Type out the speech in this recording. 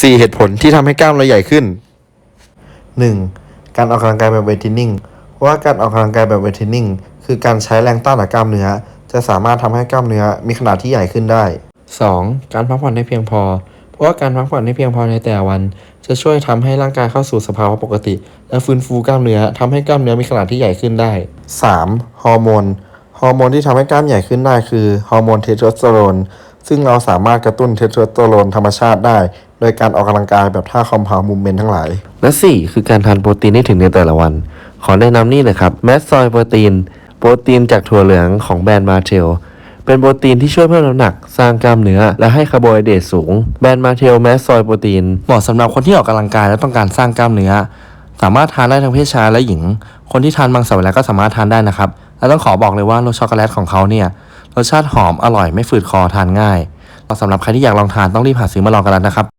4 เหตุผลที่ทำให้กล้ามเราใหญ่ขึ้น 1. การออกกำลังกายแบบเวทเทรนนิ่งว่าการออกกำลังกายแบบเวทเทรนนิ่งคือการใช้แรงต้านต่อกล้ามเนื้อ จะสามารถทำให้กล้ามเนื้อมีขนาดที่ใหญ่ขึ้นได้ 2. การพักผ่อนให้เพียงพอ เพราะว่าการพักผ่อนให้เพียงพอในแต่ละวัน จะช่วยทำให้ร่างกายเข้าสู่สภาวะปกติ และฟื้นฟูกล้ามเนื้อทำให้กล้ามเนื้อมีขนาดที่ใหญ่ขึ้นได้ 3. ฮอร์โมนฮอร์โมนที่ทำให้กล้ามใหญ่ขึ้นได้คือฮอร์โมนเทสโทสเตอโรนซึ่งเราสามารถกระตุ้นเทสโทสเตอโรนธรรมชาติได้ ดยการออกกำลังกายแบบท่าคอมเพลมูมเมนทั้งหลาย และ 4 คือการทานโปรตีนให้ถึงในแต่ละวัน ขอแนะนำนี่เลยครับแมสซอยโปรตีน โปรตีนจากถั่วเหลืองของแบรนด์มาเทลเป็นโปรตีนที่ช่วยเพิ่มน้ำหนัก สร้างกล้ามเนื้อ และให้คาร์โบไฮเดรตสูง แบรนด์มาเทลแมสซอยโปรตีนเหมาะสำหรับคนที่ออกกำลังกายและต้องการสร้างกล้ามเนื้อ สามารถทานได้ทั้งเพศชายและหญิง คนที่ทานมังสวิรัติก็สามารถทานได้นะครับและต้องขอบอกเลยว่ารสช็อกโกแลตของเขาเนี่ยรสชาติหอมอร่อยไม่ฝืดคอทานง่ายสำหรับใครที่อยากลองทานต้องรีบหาซื้อมาลองกันแล้วนะครับ